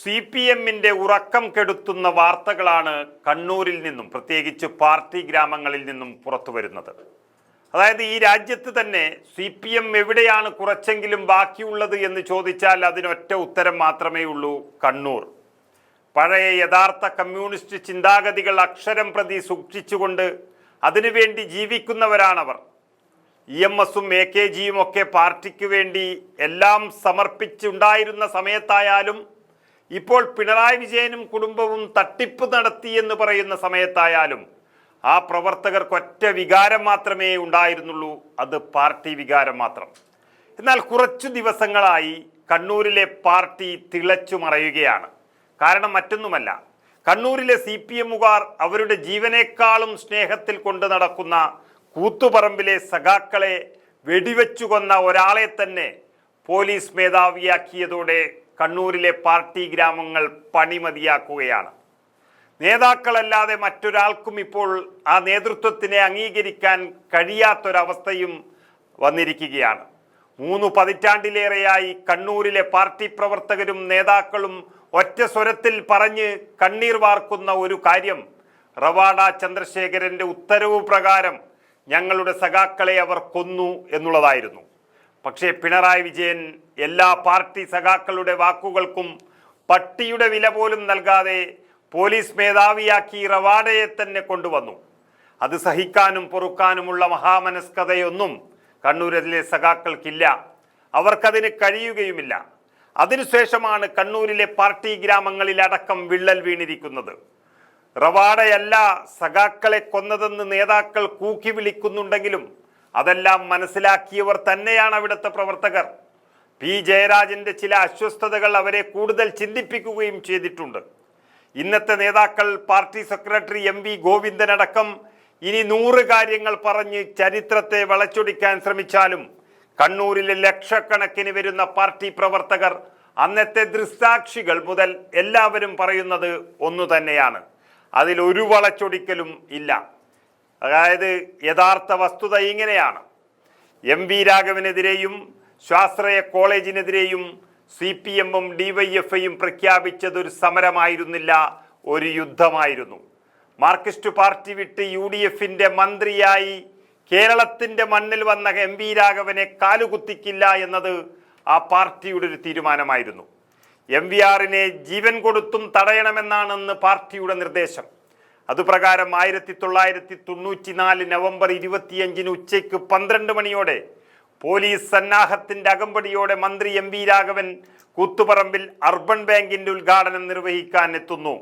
C P എമ്മിന്റെ ഉറക്കം കെടുത്തുന്ന വാർത്തകളാണ് കണ്ണൂരിൽ നിന്നും പ്രത്യേകിച്ച് പാർട്ടി ഗ്രാമങ്ങളിൽ നിന്നും പുറത്തു വരുന്നത്. അതായത് ഈ രാജ്യത്ത് തന്നെ സി പി എം എവിടെയാണ് കുറച്ചെങ്കിലും ബാക്കിയുള്ളത് എന്ന് ചോദിച്ചാൽ അതിനൊറ്റ ഉത്തരം മാത്രമേ ഉള്ളൂ കണ്ണൂർ. പഴയ യഥാർത്ഥ കമ്മ്യൂണിസ്റ്റ് ചിന്താഗതികൾ അക്ഷരം പ്രതി സൂക്ഷിച്ചുകൊണ്ട് അതിനുവേണ്ടി ജീവിക്കുന്നവരാണവർ. ഇ എം എസും എ കെ ജിയും ഒക്കെ പാർട്ടിക്ക് വേണ്ടി എല്ലാം സമർപ്പിച്ചുണ്ടായിരുന്ന സമയത്തായാലും ഇപ്പോൾ പിണറായി വിജയനും കുടുംബവും തട്ടിപ്പ് നടത്തിയെന്ന് പറയുന്ന സമയത്തായാലും ആ പ്രവർത്തകർക്ക് ഒറ്റ വികാരം മാത്രമേ ഉണ്ടായിരുന്നുള്ളൂ അത് പാർട്ടി വികാരം മാത്രം. എന്നാൽ കുറച്ചു ദിവസങ്ങളായി കണ്ണൂരിലെ പാർട്ടി തിളച്ചു മറയുകയാണ്. കാരണം മറ്റൊന്നുമല്ല കണ്ണൂരിലെ സി പി എമ്മുകാർ അവരുടെ ജീവനേക്കാളും സ്നേഹത്തിൽ കൊണ്ട് നടക്കുന്ന കൂത്തുപറമ്പിലെ സഖാക്കളെ വെടിവെച്ചു കൊന്ന ഒരാളെ തന്നെ പോലീസ് മേധാവിയാക്കിയതോടെ കണ്ണൂരിലെ പാർട്ടി ഗ്രാമങ്ങൾ പണിമതിയാക്കുകയാണ്. നേതാക്കളല്ലാതെ മറ്റൊരാൾക്കും ഇപ്പോൾ ആ നേതൃത്വത്തിനെ അംഗീകരിക്കാൻ കഴിയാത്തൊരവസ്ഥയും വന്നിരിക്കുകയാണ്. മൂന്ന് പതിറ്റാണ്ടിലേറെയായി കണ്ണൂരിലെ പാർട്ടി പ്രവർത്തകരും നേതാക്കളും ഒറ്റ സ്വരത്തിൽ പറഞ്ഞ് കണ്ണീർ വാർക്കുന്ന ഒരു കാര്യം. റവാഡ ചന്ദ്രശേഖരന്റെ ഉത്തരവ് പ്രകാരം ഞങ്ങളുടെ സഖാക്കളെ അവർ കൊന്നു എന്നുള്ളതായിരുന്നു. പക്ഷേ പിണറായി വിജയൻ എല്ലാ പാർട്ടി സഖാക്കളുടെ വാക്കുകൾക്കും പട്ടിയുടെ വില പോലും നൽകാതെ പോലീസ് മേധാവിയാക്കി റവാഡയെ തന്നെ കൊണ്ടുവന്നു. അത് സഹിക്കാനും പൊറുക്കാനുമുള്ള മഹാമനസ്കതയൊന്നും കണ്ണൂരിലെ സഖാക്കൾക്കില്ല. അവർക്കതിന് കഴിയുകയുമില്ല. അതിനുശേഷമാണ് കണ്ണൂരിലെ പാർട്ടി ഗ്രാമങ്ങളിൽ അടക്കം വിള്ളൽ വീണിരിക്കുന്നത്. റവാഡയല്ല സഖാക്കളെ കൊന്നതെന്ന് നേതാക്കൾ കൂക്കി വിളിക്കുന്നുണ്ടെങ്കിലും അതെല്ലാം മനസ്സിലാക്കിയവർ തന്നെയാണ് അവിടുത്തെ പ്രവർത്തകർ. പി. ജയരാജന്റെ ചില അസ്വസ്ഥതകൾ അവരെ കൂടുതൽ ചിന്തിപ്പിക്കുകയും ചെയ്തിട്ടുണ്ട്. ഇന്നത്തെ നേതാക്കൾ പാർട്ടി സെക്രട്ടറി എം വി ഗോവിന്ദനടക്കം ഇനി നൂറ് കാര്യങ്ങൾ പറഞ്ഞ് ചരിത്രത്തെ വളച്ചൊടിക്കാൻ ശ്രമിച്ചാലും കണ്ണൂരിലെ ലക്ഷക്കണക്കിന് വരുന്ന പാർട്ടി പ്രവർത്തകർ അന്നത്തെ ദൃസാക്ഷികൾ മുതൽ എല്ലാവരും പറയുന്നത് ഒന്നു തന്നെയാണ് അതിൽ ഒരു വളച്ചൊടിക്കലും ഇല്ല. അതായത് യഥാർത്ഥ വസ്തുത ഇങ്ങനെയാണ്. എം വി രാഘവനെതിരെയും സ്വാശ്രയ കോളേജിനെതിരെയും സി പി എമ്മും ഡിവൈഎഫ്ഐയും പ്രഖ്യാപിച്ചതൊരു സമരമായിരുന്നില്ല ഒരു യുദ്ധമായിരുന്നു. മാർക്സിസ്റ്റ് പാർട്ടി വിട്ട് യു ഡി എഫിന്റെ മന്ത്രിയായി കേരളത്തിന്റെ മണ്ണിൽ വന്ന എം വി രാഘവനെ കാലുകുത്തിക്കില്ല എന്നത് ആ പാർട്ടിയുടെ ഒരു തീരുമാനമായിരുന്നു. എം വി ആറിനെ ജീവൻ കൊടുത്തും തടയണമെന്നാണെന്ന് പാർട്ടിയുടെ നിർദ്ദേശം. അതുപ്രകാരം ആയിരത്തി തൊള്ളായിരത്തി തൊണ്ണൂറ്റി നാല് നവംബർ ഇരുപത്തിയഞ്ചിന് ഉച്ചയ്ക്ക് പന്ത്രണ്ട് മണിയോടെ പോലീസ് സന്നാഹത്തിന്റെ അകമ്പടിയോടെ മന്ത്രി എം വി രാഘവൻ കൂത്തുപറമ്പിൽ അർബൻ ബാങ്കിന്റെ ഉദ്ഘാടനം നിർവഹിക്കാൻ എത്തുന്നു.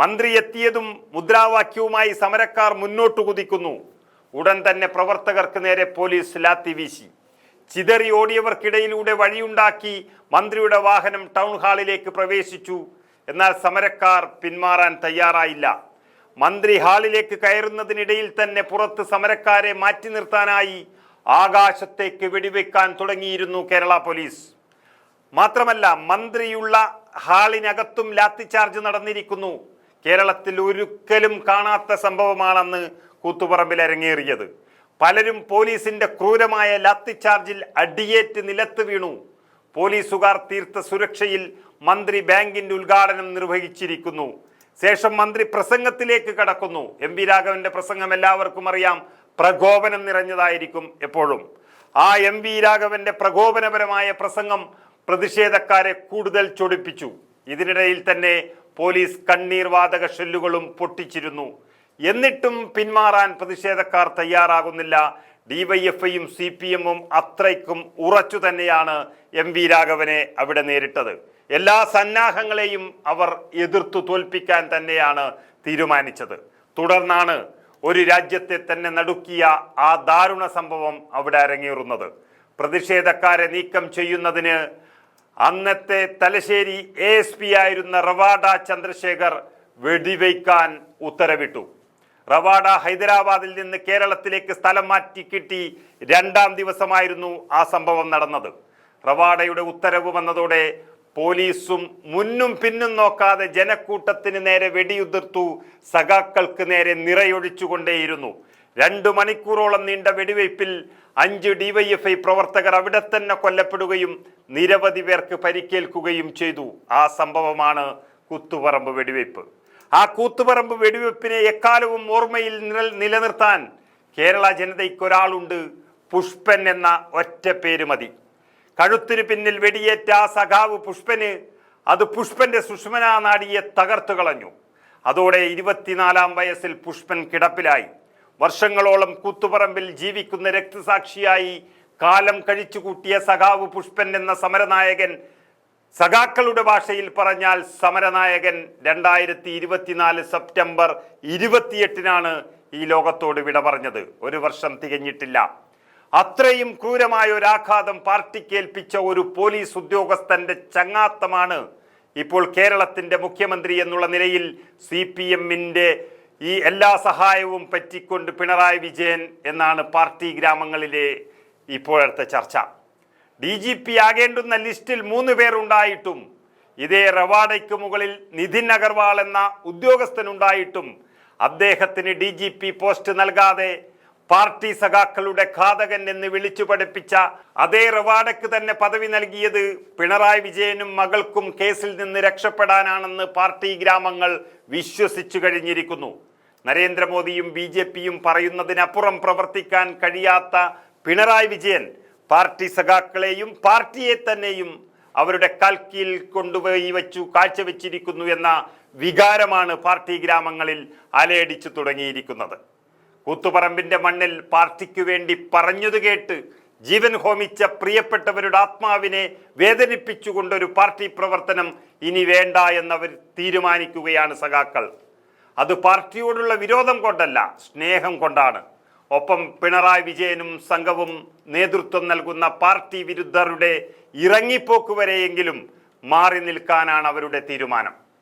മന്ത്രി എത്തിയതും മുദ്രാവാക്യവുമായി സമരക്കാർ മുന്നോട്ട് കുതിക്കുന്നു. ഉടൻ തന്നെ പ്രവർത്തകർക്ക് നേരെ പോലീസ് ലാത്തി വീശി. ചിതറി ഓടിയവർക്കിടയിലൂടെ വഴിയുണ്ടാക്കി മന്ത്രിയുടെ വാഹനം ടൗൺ ഹാളിലേക്ക് പ്രവേശിച്ചു. എന്നാൽ സമരക്കാർ പിന്മാറാൻ തയ്യാറായില്ല. മന്ത്രി ഹാളിലേക്ക് കയറുന്നതിനിടയിൽ തന്നെ പുറത്ത് സമരക്കാരെ മാറ്റി നിർത്താനായി ആകാശത്തേക്ക് വെടിവെക്കാൻ തുടങ്ങിയിരുന്നു കേരള പോലീസ്. മാത്രമല്ല മന്ത്രിയുള്ള ഹാളിനകത്തും ലാത്തിചാർജ് നടന്നിരിക്കുന്നു. കേരളത്തിൽ ഒരിക്കലും കാണാത്ത സംഭവമാണെന്ന് കൂത്തുപറമ്പിൽ അരങ്ങേറിയത്. പലരും പോലീസിന്റെ ക്രൂരമായ ലാത്തിചാർജിൽ അടിയേറ്റ് നിലത്ത് വീണു. പോലീസുകാർ തീർത്ത സുരക്ഷയിൽ മന്ത്രി ബാങ്കിന്റെ ഉദ്ഘാടനം നിർവഹിച്ചിരിക്കുന്നു. ശേഷം മന്ത്രി പ്രസംഗത്തിലേക്ക് കടക്കുന്നു. എം വി രാഘവന്റെ പ്രസംഗം എല്ലാവർക്കും അറിയാം. പ്രകോപനം നിറഞ്ഞതായിരിക്കും എപ്പോഴും. ആ എം വി രാഘവന്റെ പ്രകോപനപരമായ പ്രസംഗം പ്രതിഷേധക്കാരെ കൂടുതൽ ചൊടിപ്പിച്ചു. ഇതിനിടയിൽ തന്നെ പോലീസ് കണ്ണീർ വാതക ഷെല്ലുകളും പൊട്ടിച്ചിരുന്നു. എന്നിട്ടും പിന്മാറാൻ പ്രതിഷേധക്കാർ തയ്യാറാകുന്നില്ല. ഡിവൈഎഫ്ഐയും സി പി എമ്മും അത്രയ്ക്കും ഉറച്ചു തന്നെയാണ് എം വി രാഘവനെ അവിടെ നേരിട്ടത്. എല്ലാ സന്നാഹങ്ങളെയും അവർ എതിർത്തു തോൽപ്പിക്കാൻ തന്നെയാണ് തീരുമാനിച്ചത്. തുടർന്നാണ് ഒരു രാജ്യത്തെ തന്നെ നടുക്കിയ ആ ദാരുണ സംഭവം അവിടെ അരങ്ങേറുന്നത്. പ്രതിഷേധക്കാരെ നീക്കം ചെയ്യുന്നതിന് അന്നത്തെ തലശ്ശേരി എ എസ് പി ആയിരുന്ന റവാഡ ചന്ദ്രശേഖർ വെടിവയ്ക്കാൻ ഉത്തരവിട്ടു. റവാഡ ഹൈദരാബാദിൽ നിന്ന് കേരളത്തിലേക്ക് സ്ഥലം മാറ്റി കിട്ടി രണ്ടാം ദിവസമായിരുന്നു ആ സംഭവം നടന്നത്. റവാഡയുടെ ഉത്തരവ് വന്നതോടെ പോലീസും മുന്നും പിന്നും നോക്കാതെ ജനക്കൂട്ടത്തിന് നേരെ വെടിയുതിർത്തു സഖാക്കൾക്ക് നേരെ നിറയൊഴിച്ചുകൊണ്ടേയിരുന്നു. രണ്ടു മണിക്കൂറോളം നീണ്ട വെടിവയ്പിൽ അഞ്ച് ഡിവൈഎഫ്ഐ പ്രവർത്തകർ അവിടെ തന്നെ കൊല്ലപ്പെടുകയും നിരവധി പേർക്ക് പരിക്കേൽക്കുകയും ചെയ്തു. ആ സംഭവമാണ് കൂത്തുപറമ്പ് വെടിവയ്പ്. ആ കൂത്തുപറമ്പ് വെടിവെപ്പിനെ എക്കാലവും ഓർമ്മയിൽ നില നിലനിർത്താൻ കേരള ജനതയ്ക്ക് ഒരാളുണ്ട്. പുഷ്പൻ എന്ന ഒറ്റ പേര് മതി. കഴുത്തിന് പിന്നിൽ വെടിയേറ്റ സഖാവ് പുഷ്പന് അത് പുഷ്പന്റെ സുഷ്മനാ നാടിയെ തകർത്തു കളഞ്ഞു. അതോടെ ഇരുപത്തിനാലാം വയസ്സിൽ പുഷ്പൻ കിടപ്പിലായി. വർഷങ്ങളോളം കൂത്തുപറമ്പിൽ ജീവിക്കുന്ന രക്തസാക്ഷിയായി കാലം കഴിച്ചു കൂട്ടിയ സഖാവ് പുഷ്പൻ എന്ന സമരനായകൻ സഖാക്കളുടെ ഭാഷയിൽ പറഞ്ഞാൽ സമരനായകൻ രണ്ടായിരത്തി ഇരുപത്തിനാല് സെപ്റ്റംബർ ഇരുപത്തിയെട്ടിനാണ് ഈ ലോകത്തോട് വിട പറഞ്ഞത്. ഒരു വർഷം തികഞ്ഞിട്ടില്ല. അത്രയും ക്രൂരമായ ഒരു ആഘാതം പാർട്ടിക്കേൽപ്പിച്ച ഒരു പോലീസ് ഉദ്യോഗസ്ഥന്റെ ചങ്ങാത്തമാണ് ഇപ്പോൾ കേരളത്തിന്റെ മുഖ്യമന്ത്രി എന്നുള്ള നിലയിൽ സി പി എമ്മിന്റെ ഈ എല്ലാ സഹായവും പറ്റിക്കൊണ്ട് പിണറായി വിജയൻ എന്നാണ് പാർട്ടി ഗ്രാമങ്ങളിലെ ഇപ്പോഴത്തെ ചർച്ച. ഡി ജി പി ആകേണ്ടുന്ന ലിസ്റ്റിൽ മൂന്ന് പേരുണ്ടായിട്ടും ഇതേ റവാഡയ്ക്ക് മുകളിൽ നിതിൻ അഗർവാൾ എന്ന ഉദ്യോഗസ്ഥനുണ്ടായിട്ടും അദ്ദേഹത്തിന് ഡി ജി പി പോസ്റ്റ് നൽകാതെ പാർട്ടി സഖാക്കളുടെ ഘാതകൻ എന്ന് വിളിച്ചു പഠിപ്പിച്ച അതേ റവാഡക്ക് തന്നെ പദവി നൽകിയത് പിണറായി വിജയനും മകൾക്കും കേസിൽ നിന്ന് രക്ഷപ്പെടാനാണെന്ന് പാർട്ടി ഗ്രാമങ്ങൾ വിശ്വസിച്ചു കഴിഞ്ഞിരിക്കുന്നു. നരേന്ദ്രമോദിയും ബി ജെ പിയും പറയുന്നതിനപ്പുറം പ്രവർത്തിക്കാൻ കഴിയാത്ത പിണറായി വിജയൻ പാർട്ടി സഖാക്കളെയും പാർട്ടിയെ തന്നെയും അവരുടെ കൽക്കിയിൽ കൊണ്ടുപോയി വച്ചു കാഴ്ചവെച്ചിരിക്കുന്നു എന്ന വികാരമാണ് പാർട്ടി ഗ്രാമങ്ങളിൽ അലയടിച്ചു തുടങ്ങിയിരിക്കുന്നത്. കൂത്തുപറമ്പിന്റെ മണ്ണിൽ പാർട്ടിക്കു വേണ്ടി പറഞ്ഞത് കേട്ട് ജീവൻ ഹോമിച്ച പ്രിയപ്പെട്ടവരുടെ ആത്മാവിനെ വേദനിപ്പിച്ചുകൊണ്ടൊരു പാർട്ടി പ്രവർത്തനം ഇനി വേണ്ട എന്നവർ തീരുമാനിക്കുകയാണ് സഖാക്കൾ. അത് പാർട്ടിയോടുള്ള വിരോധം കൊണ്ടല്ല സ്നേഹം കൊണ്ടാണ്. ഒപ്പം പിണറായി വിജയനും സംഘവും നേതൃത്വം നൽകുന്ന പാർട്ടി വിരുദ്ധരുടെ ഇറങ്ങിപ്പോക്ക് വരെയെങ്കിലും മാറി നിൽക്കാനാണ് അവരുടെ തീരുമാനം.